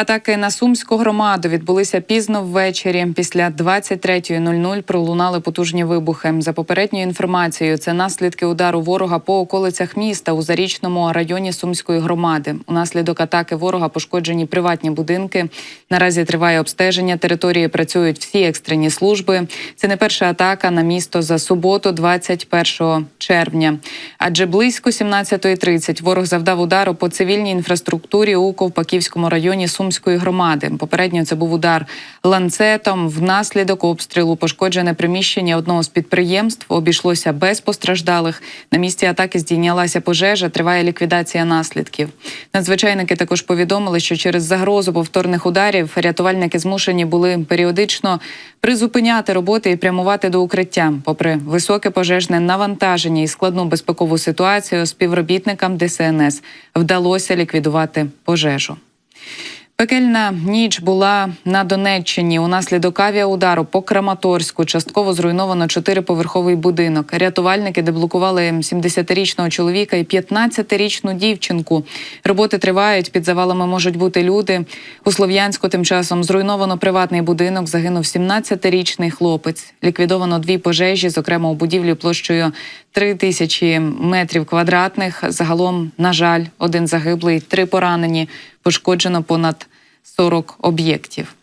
Атаки на сумську громаду відбулися пізно ввечері. Після 23.00 пролунали потужні вибухи. За попередньою інформацією, це наслідки удару ворога по околицях міста у зарічному районі Сумської громади. Унаслідок атаки ворога пошкоджені приватні будинки. Наразі триває обстеження території. Працюють всі екстрені служби. Це не перша атака на місто за суботу, 21 червня. Адже близько 17.30 ворог завдав удару по цивільній інфраструктурі у Ковпаківському районі Сумської громади. Попередньо це був удар ланцетом. Внаслідок обстрілу пошкоджене приміщення одного з підприємств обійшлося без постраждалих. На місці атаки здійнялася пожежа. Триває ліквідація наслідків. Надзвичайники також повідомили, що через загрозу повторних ударів рятувальники змушені були періодично призупиняти роботи і прямувати до укриття. Попри високе пожежне навантаження і складну безпекову ситуацію, співробітникам ДСНС вдалося ліквідувати пожежу. Пекельна ніч була на Донеччині. Унаслідок авіаудару по Краматорську частково зруйновано чотириповерховий будинок. Рятувальники деблокували 70-річного чоловіка і 15-річну дівчинку. Роботи тривають. Під завалами можуть бути люди. У Слов'янську тим часом зруйновано приватний будинок. Загинув 17-річний хлопець. Ліквідовано дві пожежі, зокрема у будівлі площею 3 тисячі метрів квадратних. Загалом, на жаль, один загиблий, три поранені. Пошкоджено понад 40 об'єктів.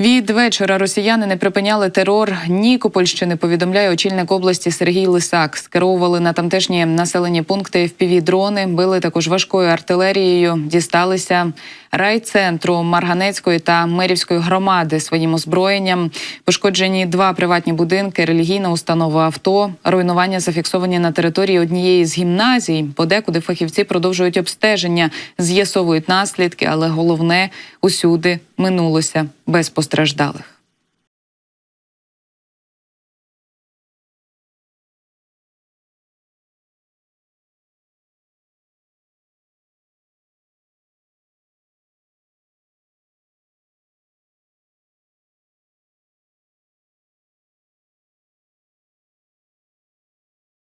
Від вечора росіяни не припиняли терор Нікопольщини. Повідомляє очільник області Сергій Лисак. Скеровували на тамтешні населені пункти ФПВ-дрони, били також важкою артилерією. Дісталися райцентру Марганецької та Мерівської громади своїм озброєнням. Пошкоджені два приватні будинки, релігійна установа авто. Руйнування зафіксовані на території однієї з гімназій. Подекуди фахівці продовжують обстеження, з'ясовують наслідки, але головне усюди минулося без постраждалих.